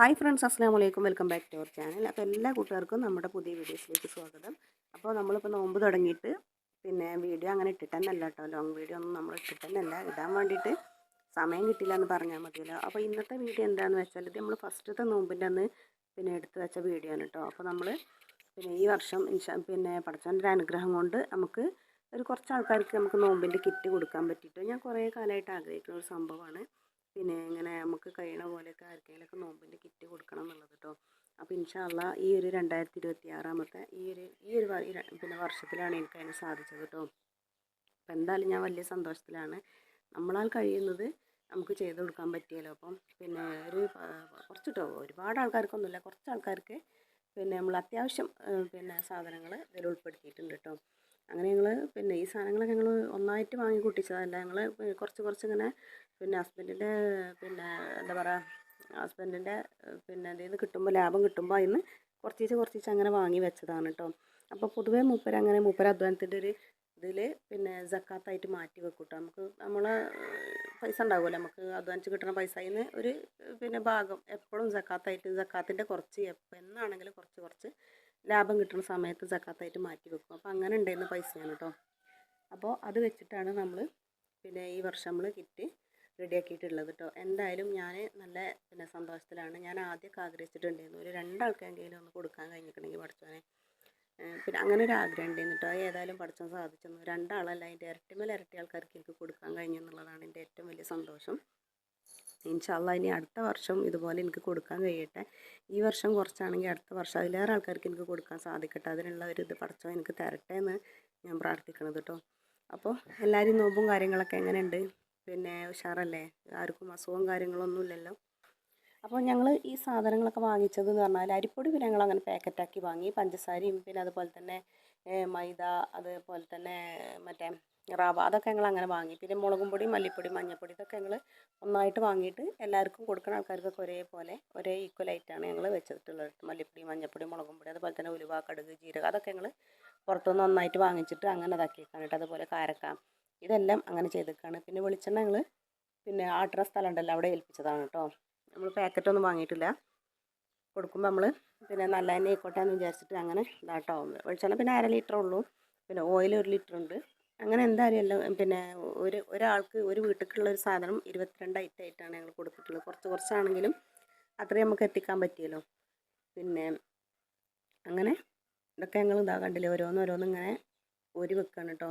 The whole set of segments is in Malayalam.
ഹായ് ഫ്രണ്ട്സ് അസ്സാം വലൈക്കും welcome back to our channel അപ്പോൾ എല്ലാ കൂട്ടുകാർക്കും നമ്മുടെ പുതിയ വീഡിയോസിലേക്ക് സ്വാഗതം. അപ്പോൾ നമ്മളിപ്പോൾ നോമ്പ് തുടങ്ങിയിട്ട് പിന്നെ വീഡിയോ അങ്ങനെ ഇട്ടിട്ടെന്നല്ല കേട്ടോ. ലോങ് വീഡിയോ ഒന്നും നമ്മൾ ഇട്ടിട്ടെന്നല്ല. ഇടാൻ വേണ്ടിയിട്ട് സമയം കിട്ടില്ല എന്ന് പറഞ്ഞാൽ മതിയല്ലോ. അപ്പോൾ ഇന്നത്തെ വീഡിയോ എന്താണെന്ന് വെച്ചാൽ ഇത് നമ്മൾ ഫസ്റ്റത്തെ നോമ്പിന്റെ അന്ന് പിന്നെ എടുത്തു വെച്ച വീഡിയോ ആണ് കേട്ടോ. അപ്പോൾ നമ്മൾ പിന്നെ ഈ വർഷം ഇൻഷാ പിന്നെ പഠിച്ചവന്റെ ഒരു അനുഗ്രഹം കൊണ്ട് നമുക്ക് ഒരു കുറച്ച് ആൾക്കാർക്ക് നമുക്ക് നോമ്പിന്റെ കിറ്റ് കൊടുക്കാൻ പറ്റിയിട്ട് ഞാൻ കുറേ കാലമായിട്ട് ആഗ്രഹിക്കുന്ന ഒരു സംഭവമാണ്. പിന്നെ ഇങ്ങനെ നമുക്ക് കഴിയണ പോലെയൊക്കെ ആർക്കെങ്കിലൊക്കെ നോമ്പിന്റെ കിറ്റ് കൊടുക്കണം എന്നുള്ളത് കേട്ടോ അപ്പോൾ ഇൻഷാല്ല ഈ ഒരു രണ്ടായിരത്തി ഇരുപത്തി ആറാമത്തെ ഈ ഒരു ഈ ഒരു പിന്നെ വർഷത്തിലാണ് എനിക്ക് അതിന് സാധിച്ചത് കേട്ടോ അപ്പോൾ എന്തായാലും ഞാൻ വലിയ സന്തോഷത്തിലാണ്. നമ്മളാൽ കഴിയുന്നത് നമുക്ക് ചെയ്ത് കൊടുക്കാൻ പറ്റിയല്ലോ. അപ്പം പിന്നെ ഒരു കുറച്ച് കേട്ടോ ഒരുപാട് ആൾക്കാർക്കൊന്നുമില്ല. കുറച്ച് ആൾക്കാർക്ക് പിന്നെ നമ്മൾ അത്യാവശ്യം പിന്നെ സാധനങ്ങൾ ഇതിൽ ഉൾപ്പെടുത്തിയിട്ടുണ്ട് കേട്ടോ അങ്ങനെ ഞങ്ങൾ പിന്നെ ഈ സാധനങ്ങളൊക്കെ ഞങ്ങൾ ഒന്നായിട്ട് വാങ്ങി കൂട്ടിച്ചതല്ല ഞങ്ങൾ കുറച്ച് കുറച്ച് ഇങ്ങനെ പിന്നെ ഹസ്ബൻഡിന്റെ പിന്നെ എന്താ പറയുക ഹസ്ബൻഡിന്റെ പിന്നെ അതിൽ നിന്ന് കിട്ടുമ്പോൾ ലാഭം കിട്ടുമ്പോൾ അതിൽ നിന്ന് കുറച്ചീച്ച് കുറച്ചീച്ച് അങ്ങനെ വാങ്ങി വെച്ചതാണ് കേട്ടോ അപ്പോൾ പൊതുവേ മൂപ്പര അങ്ങനെ മൂപ്പര അധ്വാനത്തിന്റെ ഒരു ഇതിൽ പിന്നെ ജക്കാത്തായിട്ട് മാറ്റി വെക്കും കേട്ടോ നമുക്ക് നമ്മൾ പൈസ ഉണ്ടാകുമല്ലോ നമുക്ക് അധ്വാനിച്ച് കിട്ടുന്ന പൈസയിൽ നിന്ന് ഒരു പിന്നെ ഭാഗം എപ്പോഴും ജക്കാത്തായിട്ട് ജക്കാത്തിന്റെ കുറച്ച് എപ്പോൾ എന്നാണെങ്കിലും കുറച്ച് കുറച്ച് ലാഭം കിട്ടുന്ന സമയത്ത് ജക്കാത്തായിട്ട് മാറ്റി വെക്കും. അപ്പോൾ അങ്ങനെ ഉണ്ടായിരുന്ന പൈസയാണ് കേട്ടോ അപ്പോൾ അത് വെച്ചിട്ടാണ് നമ്മൾ പിന്നെ ഈ വർഷം നമ്മൾ കിറ്റ് റെഡിയാക്കിയിട്ടുള്ളത് കേട്ടോ എന്തായാലും ഞാൻ നല്ല പിന്നെ സന്തോഷത്തിലാണ്. ഞാൻ ആദ്യമൊക്കെ ആഗ്രഹിച്ചിട്ടുണ്ടായിരുന്നു. ഒരു രണ്ടാൾക്കെങ്കിലും ഒന്ന് കൊടുക്കാൻ കഴിഞ്ഞിട്ടുണ്ടെങ്കിൽ പഠിച്ചോനെ. പിന്നെ അങ്ങനെ ഒരു ആഗ്രഹം ഉണ്ടായിരുന്നു കേട്ടോ ഏതായാലും പഠിച്ചാൻ സാധിച്ചെന്നു. രണ്ടാളല്ല അതിന്റെ ഇരട്ടിമേൽ ഇരട്ടി ആൾക്കാർക്ക് എനിക്ക് കൊടുക്കാൻ കഴിഞ്ഞു എന്നുള്ളതാണ് എന്റെ ഏറ്റവും വലിയ സന്തോഷം. ഇൻഷാല്ല ഇനി അടുത്ത വർഷം ഇതുപോലെ എനിക്ക് കൊടുക്കാൻ കഴിയട്ടെ. ഈ വർഷം കുറച്ചാണെങ്കിൽ അടുത്ത വർഷം അതിലേറെ ആൾക്കാർക്ക് എനിക്ക് കൊടുക്കാൻ സാധിക്കട്ടെ. അതിനുള്ള ഒരു ഇത് പഠിച്ചോ എനിക്ക് തരട്ടെ എന്ന് ഞാൻ പ്രാർത്ഥിക്കണത് കേട്ടോ അപ്പോൾ എല്ലാവരും നോമ്പും കാര്യങ്ങളൊക്കെ എങ്ങനെയുണ്ട്? പിന്നെ ഉഷാറല്ലേ? ആർക്കും അസുഖവും കാര്യങ്ങളൊന്നും ഇല്ലല്ലോ? അപ്പോൾ ഞങ്ങൾ ഈ സാധനങ്ങളൊക്കെ വാങ്ങിച്ചത് എന്ന് പറഞ്ഞാൽ അരിപ്പൊടി പിന്നെ ഞങ്ങൾ അങ്ങനെ പാക്കറ്റാക്കി വാങ്ങി. പഞ്ചസാരയും പിന്നെ അതുപോലെ തന്നെ മൈദ അതുപോലെ തന്നെ മറ്റേ റവ അതൊക്കെ ഞങ്ങൾ അങ്ങനെ വാങ്ങി. പിന്നെ മുളകും പൊടി മല്ലിപ്പൊടി മഞ്ഞൾപ്പൊടി ഇതൊക്കെ ഞങ്ങൾ ഒന്നായിട്ട് വാങ്ങിയിട്ട് എല്ലാവർക്കും കൊടുക്കുന്ന ആൾക്കാർക്കൊക്കെ ഒരേപോലെ ഒരേ ഈക്വലായിട്ടാണ് ഞങ്ങൾ വെച്ചിട്ടുള്ളത്. മല്ലിപ്പൊടി മഞ്ഞൾപ്പൊടി മുളകും പൊടി അതുപോലെ തന്നെ ഉലുവ കടുക് ജീരകം അതൊക്കെ ഞങ്ങൾ പുറത്തുനിന്ന് ഒന്നായിട്ട് വാങ്ങിച്ചിട്ട് അങ്ങനെ ഇതാക്കിയേക്കാണ് കേട്ടോ. അതുപോലെ കാരക്ക ഇതെല്ലാം അങ്ങനെ ചെയ്തേക്കാണ്. പിന്നെ വെളിച്ചെണ്ണ ഞങ്ങൾ പിന്നെ ആട്ടുന്ന സ്ഥലം ഉണ്ടല്ലോ അവിടെ ഏൽപ്പിച്ചതാണ് കേട്ടോ. നമ്മൾ പാക്കറ്റൊന്നും വാങ്ങിയിട്ടില്ല. കൊടുക്കുമ്പോൾ നമ്മൾ പിന്നെ നല്ല തന്നെ ആയിക്കോട്ടെ എന്ന് വിചാരിച്ചിട്ട് അങ്ങനെ ഇതാട്ടോ. വെളിച്ചെണ്ണ പിന്നെ അര ലിറ്റർ ഉള്ളൂ. പിന്നെ ഓയിൽ ഒരു ലിറ്റർ ഉണ്ട്. അങ്ങനെ എന്തായാലും എല്ലാം പിന്നെ ഒരു ഒരാൾക്ക് ഒരു വീട്ടിലേക്കുള്ള ഒരു സാധനം ഇരുപത്തിരണ്ട് ഐറ്റം ആയിട്ടാണ് ഞങ്ങൾ കൊടുത്തിട്ടുള്ളത്. കുറച്ച് കുറച്ചാണെങ്കിലും അത്രയും നമുക്ക് എത്തിക്കാൻ പറ്റിയല്ലോ. പിന്നെ അങ്ങനെ ഇതൊക്കെ ഞങ്ങൾ ഇതാ കണ്ടില്ലേ ഓരോന്ന് ഓരോന്ന് ഇങ്ങനെ ഊരി വെക്കുകയാണ് കേട്ടോ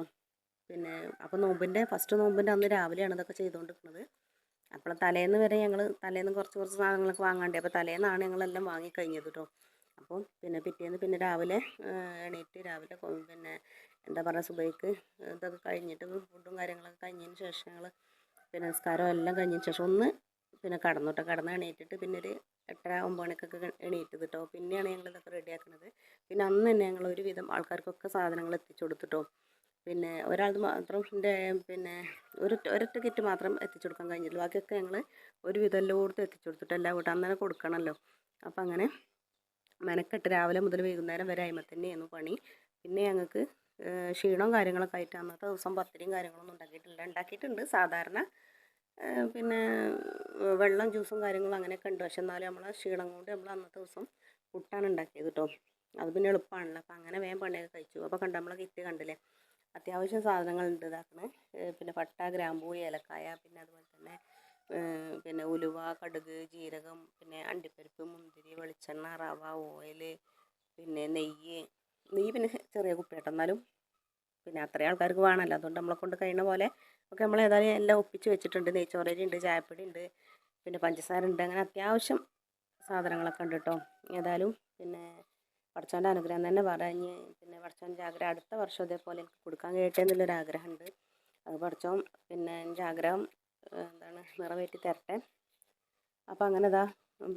പിന്നെ അപ്പോൾ നോമ്പിന്റെ ഫസ്റ്റ് നോമ്പിന്റെ അന്ന് രാവിലെയാണ് ഇതൊക്കെ ചെയ്തുകൊണ്ടിരിക്കുന്നത് അപ്പോൾ തലേന്ന് വരെ ഞങ്ങൾ തലേന്ന് കുറച്ച് കുറച്ച് സാധനങ്ങളൊക്കെ വാങ്ങാണ്ടേ അപ്പോൾ തലേന്നാണ് ഞങ്ങളെല്ലാം വാങ്ങിക്കഴിഞ്ഞത് കേട്ടോ അപ്പോൾ പിന്നെ പിറ്റേന്ന് പിന്നെ രാവിലെ എണീറ്റ് രാവിലെ പിന്നെ എന്താ പറയുക സുബൈക്ക് ഇതൊക്കെ കഴിഞ്ഞിട്ട് ഫുഡും കാര്യങ്ങളൊക്കെ കഴിഞ്ഞതിന് ശേഷം ഞങ്ങൾ പിന്നെ നിസ്കാരം എല്ലാം കഴിഞ്ഞതിന് ശേഷം ഒന്ന് പിന്നെ കടന്നു കേട്ടോ കടന്ന് എണീറ്റിട്ട് പിന്നെ ഒരു എട്ടര ഒമ്പത് മണിക്കൊക്കെ എണീറ്റത് കേട്ടോ പിന്നെയാണ് ഞങ്ങൾ ഇതൊക്കെ റെഡിയാക്കുന്നത് പിന്നെ അന്ന് തന്നെ ഞങ്ങൾ ഒരുവിധം ആൾക്കാർക്കൊക്കെ സാധനങ്ങൾ എത്തിച്ചു കൊടുത്തിട്ടോ പിന്നെ ഒരാൾ മാത്രം പിന്നെ ഒരു ഒരൊറ്റ കിറ്റ് മാത്രം എത്തിച്ചു കൊടുക്കാൻ കഴിഞ്ഞില്ല. ബാക്കിയൊക്കെ ഞങ്ങൾ ഒരുവിധം എല്ലായിടത്തും എത്തിച്ചു കൊടുത്തിട്ട് എല്ലാ വീട്ടും അന്നേരം കൊടുക്കണമല്ലോ അപ്പം അങ്ങനെ മെനക്കെട്ട് രാവിലെ മുതൽ വൈകുന്നേരം വരെ അയിമ തന്നെയായിരുന്നു പണി. പിന്നെ ഞങ്ങൾക്ക് ക്ഷീണവും കാര്യങ്ങളൊക്കെ ആയിട്ട് അന്നത്തെ ദിവസം പത്തിരിയും കാര്യങ്ങളൊന്നും ഉണ്ടാക്കിയിട്ടില്ല. ഉണ്ടാക്കിയിട്ടുണ്ട് സാധാരണ. പിന്നെ വെള്ളം ജ്യൂസും കാര്യങ്ങളും അങ്ങനെയൊക്കെ ഉണ്ട്. പക്ഷെ എന്നാലും നമ്മൾ ക്ഷീണം കൊണ്ട് നമ്മൾ അന്നത്തെ ദിവസം പുട്ടാണ് ഉണ്ടാക്കിയത് കേട്ടോ. അത് പിന്നെ എളുപ്പമാണല്ലോ. അപ്പം അങ്ങനെ വേഗം പണിയൊക്കെ കഴിച്ചു. അപ്പോൾ കണ്ട നമ്മളെ കിറ്റ് കണ്ടില്ലേ? അത്യാവശ്യം സാധനങ്ങളുണ്ട് ഇതാക്കണേ. പിന്നെ പട്ട ഗ്രാമ്പൂ ഏലക്കായ പിന്നെ അതുപോലെ തന്നെ പിന്നെ ഉലുവ കടുക് ജീരകം പിന്നെ അണ്ടിപ്പരിപ്പ് മുന്തിരി വെളിച്ചെണ്ണ റവ ഓയിൽ പിന്നെ നെയ്യ്. നെയ്യ് പിന്നെ ചെറിയ കുപ്പിയാട്ടോ. എന്നാലും പിന്നെ അത്രയും ആൾക്കാർക്ക് വേണമല്ലോ. അതുകൊണ്ട് നമ്മളെ കൊണ്ട് കഴിയുന്ന പോലെ ഒക്കെ നമ്മൾ ഏതായാലും എല്ലാം ഒപ്പിച്ച് വെച്ചിട്ടുണ്ട്. നെയ്ച്ചോറരി ഉണ്ട് ചായപ്പൊടി ഉണ്ട് പിന്നെ പഞ്ചസാര ഉണ്ട്. അങ്ങനെ അത്യാവശ്യം സാധനങ്ങളൊക്കെ ഉണ്ട് കേട്ടോ. ഏതായാലും പിന്നെ പഠിച്ചവന്റെ അനുഗ്രഹം തന്നെ പറഞ്ഞ് പിന്നെ പഠിച്ചവന്റെ ആഗ്രഹം അടുത്ത വർഷം ഇതേപോലെ എനിക്ക് കൊടുക്കാൻ കഴിയട്ടെ എന്നുള്ളൊരു ആഗ്രഹമുണ്ട് അത് പഠിച്ചോം പിന്നെ എന്റെ ആഗ്രഹം ഏഹ് എന്താണ് നിറവേറ്റി തരട്ടെ. അപ്പോൾ അങ്ങനെ ഇതാ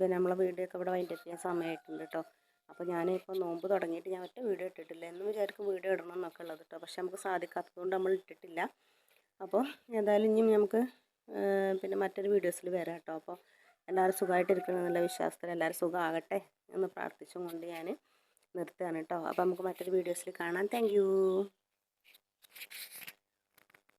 പിന്നെ നമ്മളെ വീഡിയോ ഒക്കെ ഇവിടെ ചെയ്യാൻ സമയമായിട്ടുണ്ട് കേട്ടോ അപ്പോൾ ഞാനിപ്പോൾ നോമ്പ് തുടങ്ങിയിട്ട് ഞാൻ ഒറ്റ വീഡിയോ ഇട്ടിട്ടില്ല. എന്ന് വിചാരിക്കും വീഡിയോ ഇടണം എന്നൊക്കെ ഉള്ളത് കേട്ടോ പക്ഷെ നമുക്ക് സാധിക്കാത്തതുകൊണ്ട് നമ്മൾ ഇട്ടിട്ടില്ല. അപ്പോൾ ഏതായാലും ഇനിയും നമുക്ക് പിന്നെ മറ്റൊരു വീഡിയോസിൽ വരാം കേട്ടോ അപ്പോൾ എല്ലാവരും സുഖമായിട്ടിരിക്കണം എന്നുള്ള വിശ്വാസത്തിൽ എല്ലാവരും സുഖമാകട്ടെ എന്ന് പ്രാർത്ഥിച്ചും കൊണ്ട് ഞാൻ നിർത്തുകയാണ് കേട്ടോ അപ്പോൾ നമുക്ക് മറ്റൊരു വീഡിയോസിൽ കാണാം. താങ്ക്